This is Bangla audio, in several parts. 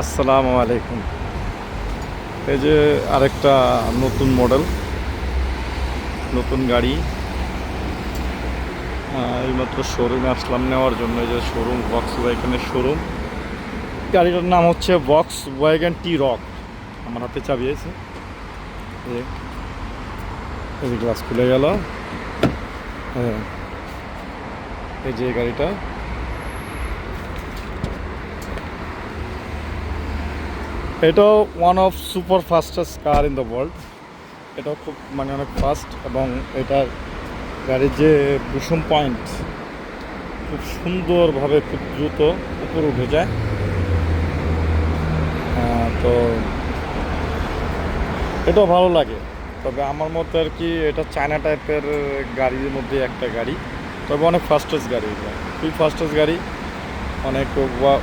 আসসালামু আলাইকুম। এই যে আরেকটা নতুন মডেল, নতুন গাড়ি। এইমাত্র শোরুমে আসলাম নেওয়ার জন্য, এই যে শোরুম বক্স ওয়াগনের শোরুম গাড়িটার নাম হচ্ছে বক্স ওয়াগন টি রক আমার হাতে চাবি আছে। গ্লাস খুলে গেল। হ্যাঁ এই যে গাড়িটা। এটাও one of super fastest car in the world এটাও খুব মানে অনেক ফাস্ট এবং এটার গাড়ির যে কুসুম পয়েন্ট খুব সুন্দরভাবে খুব দ্রুত উপরে উঠে যায়। তো এটাও ভালো লাগে। তবে আমার মতে আর কি এটা চায়না টাইপের গাড়ির মধ্যে একটা গাড়ি। তবে অনেক ফাস্টেস্ট গাড়ি। এটা খুবই ফাস্টেস্ট গাড়ি। অনেক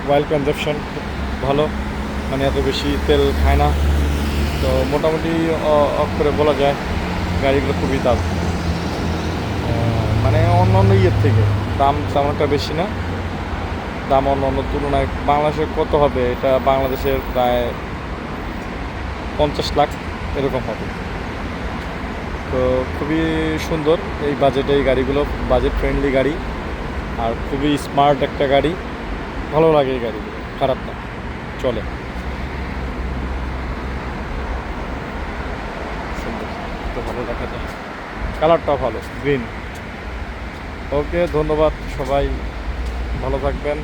ওয়াইল কনজাপশন খুব ভালো। মানে এত বেশি তেল খায় না। তো মোটামুটি অফ করে বলা যায়, গাড়িগুলো খুবই দাম। মানে অন্য অন্য ইয়ের থেকে, দাম তেমন একটা বেশি না। দাম অন্য অন্য তুলনায় বাংলাদেশে কত হবে? এটা বাংলাদেশের প্রায় পঞ্চাশ লাখ এরকম হবে। তো খুবই সুন্দর এই বাজেটে এই গাড়িগুলো বাজেট ফ্রেন্ডলি গাড়ি আর খুবই স্মার্ট একটা গাড়ি। ভালো লাগে এই গাড়িগুলো, খারাপ না, চলে। সুন্দর তো ভালো দেখা যায়। কালারটাও ভালো গ্রিন ওকে ধন্যবাদ সবাই ভালো থাকবেন।